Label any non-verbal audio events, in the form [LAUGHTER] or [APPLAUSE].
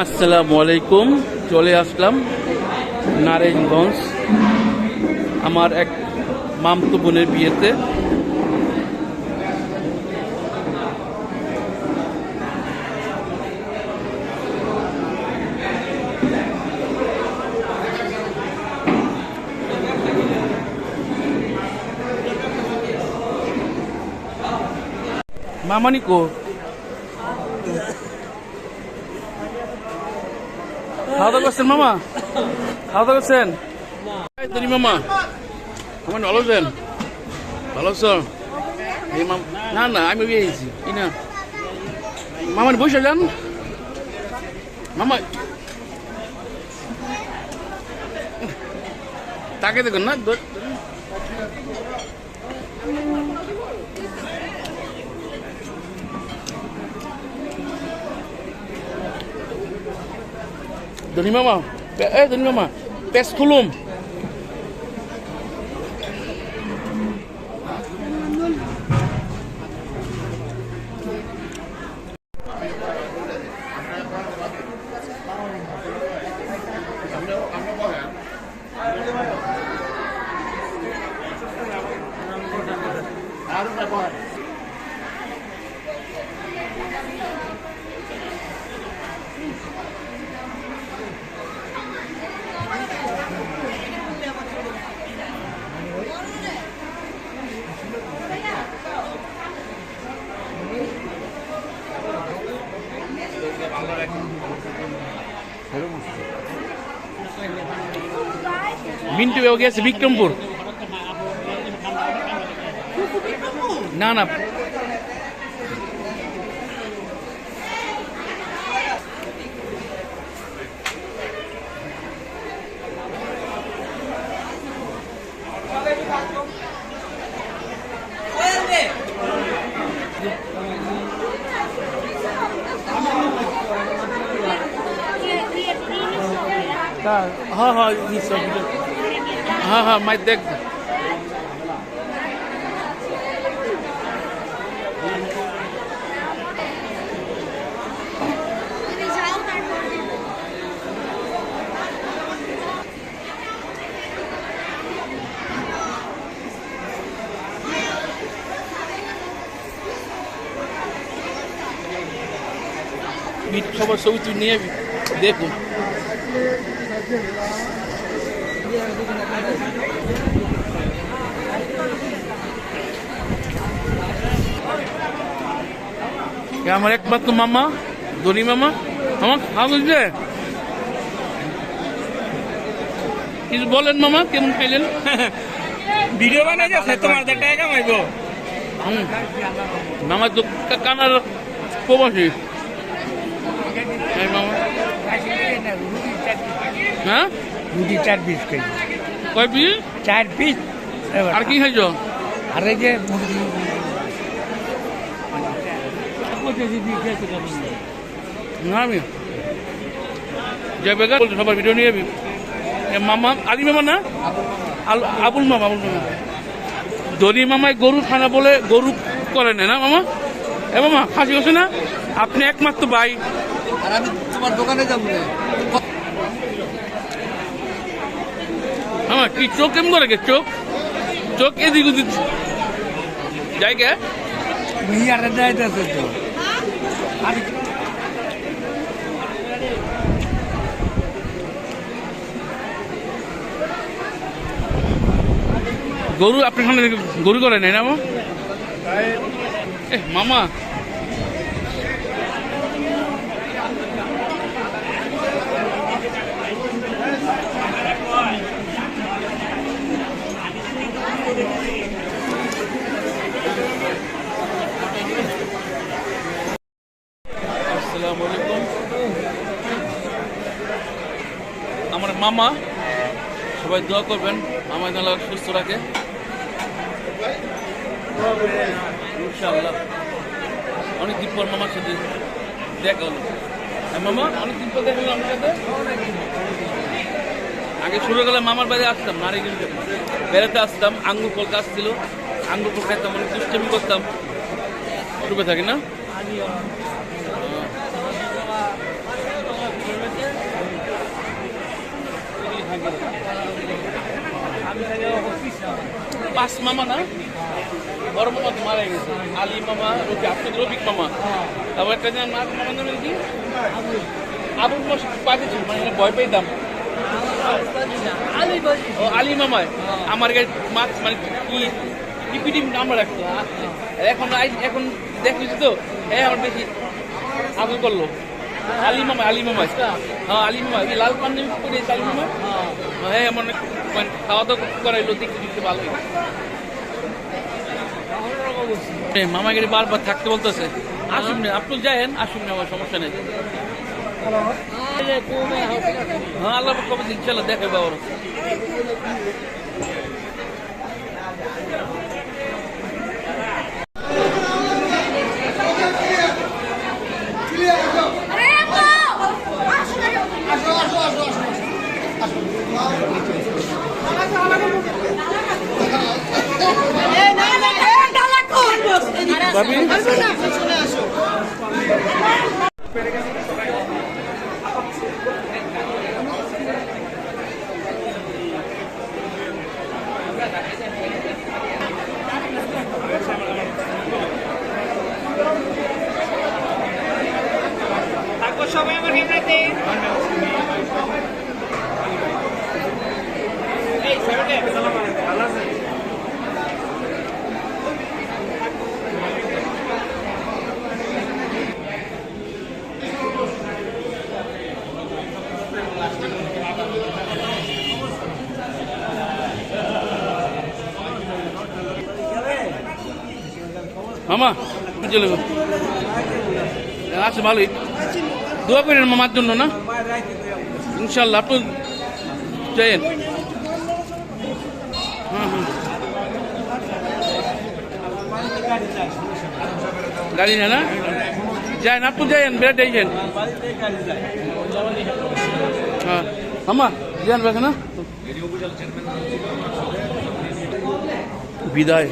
আসসালামু আলাইকুম চলে আসলাম নারায়ণগঞ্জ। আমার এক মামতো বোনের বিয়েতে। মামানি কো খাওয়া দাওয়া করছেন, মামা? খাওয়া দাওয়া করছেন? এই তরি মামা আমার ভালো আছেন? ভালো আছো? এই মাম না না, আমি বিয়েছি কি না। মামার বসে যান। মামা, তাকে দেখুন না Doni maman. Eh, Doni maman. Pes kulum. How do I buy it? Mintu বাবু গেছে বিক্রমপুর না না হ্যাঁ হ্যাঁ নিশ্চয় হ্যাঁ হ্যাঁ মাই দেখ। তুমি যাও তারপর। সবার ছবি তুই নিয়ে দেখুন আমার একমাত্র মামা ধনী মামা মামা খাওয়া কিছু বলেন মামা কেমন খাইলেন [LAUGHS] ভিডিও বানাই যাচ্ছে তোমার টাকা কামাইবো। মামা তো কানার প্রবাসী। এই [LAUGHS] মামা। হ্যাঁ? রুটি চার পিস খাই কয় পিস চার পিস আর কি খাইছ? আর এই যে মুরগি। না আমি। যাবে গা সবার ভিডিও নিয়ে যাবি। এ মামা না? আল- আবুল মামা আবুল মামা। ধনী মামায় গরু খানা বলে গরু করে না না মামা? এ মামা খাসি করছে না? আপনি একমাত্র ভাই। আর আমি তোমার দোকানে যাব মামা কি চোখ কেমন করে গে? চোখ? চোখ এদিক ওদিক। যাই গে বিয়ারে যাইতেছে তো। আর গরু আপনার সামনে গরু করে নাই না মামা এ মামা আসসালামু আলাইকুম আমার মামা, সবাই দোয়া করবেন আমার যেন সুস্থ রাখে। ইনশাআল্লাহ। অনেকদিন পর মামার সাথে দেখা হলো। মামা, অনেকদিন পর দেখা হলো আমার সাথে? আগে মামার বাড়ি আসতাম, নারিগঞ্জ। বেড়াতে আসতাম আঙ্গুর ফল গাছ ছিল। আঙ্গুর ফল খাইতাম, অনেক দুষ্টামি করতাম। ডুবে থাকি না? পাঁচ মামা না? বড় মামা তো মারা গেছে। মামা রবি আব্দুল রবিক মামা। তারপর একটা যেন মামার নাম কি? আবুল মাস পাঠিয়েছিল মানে ভয় পেতাম। ও আলী মামায় আমার গাড়ি মাস্ক মানে কি টিপিটিপ নাম রাখতো এখন এখন দেখেছি তো হ্যাঁ আমার বেশি আবুল করল। আলী মামা হ্যাঁ আলী মামা। এই লাল পান্ডে করে আলী মামা। হ্যাঁ আমার মানে খাওয়া দাওয়া করাইলো, দেখতে দেখতে ভালোই। মামা গাড়ি বারবার থাকতে বলতেছে। আসুন না, আপনি যায়েন, আসুন না, আমার সমস্যা নেই। হ্যাঁ আল্লাহ কবে দিন চলো দেখে সবাই আমার ক্যামেরাতে এই সেভেন্টি ভালো আছে মামা আছে ভালোই। দোয়া করেন মামার জন্য না? ইনশাল্লাহ আপনি যাইয়েন হ্যাঁ হ্যাঁ গাড়ি না? না যাইন আপনি যাইয়েন বেড়ে যাইয়েন হ্যাঁ। আমার যান বেখে না? বিদায়।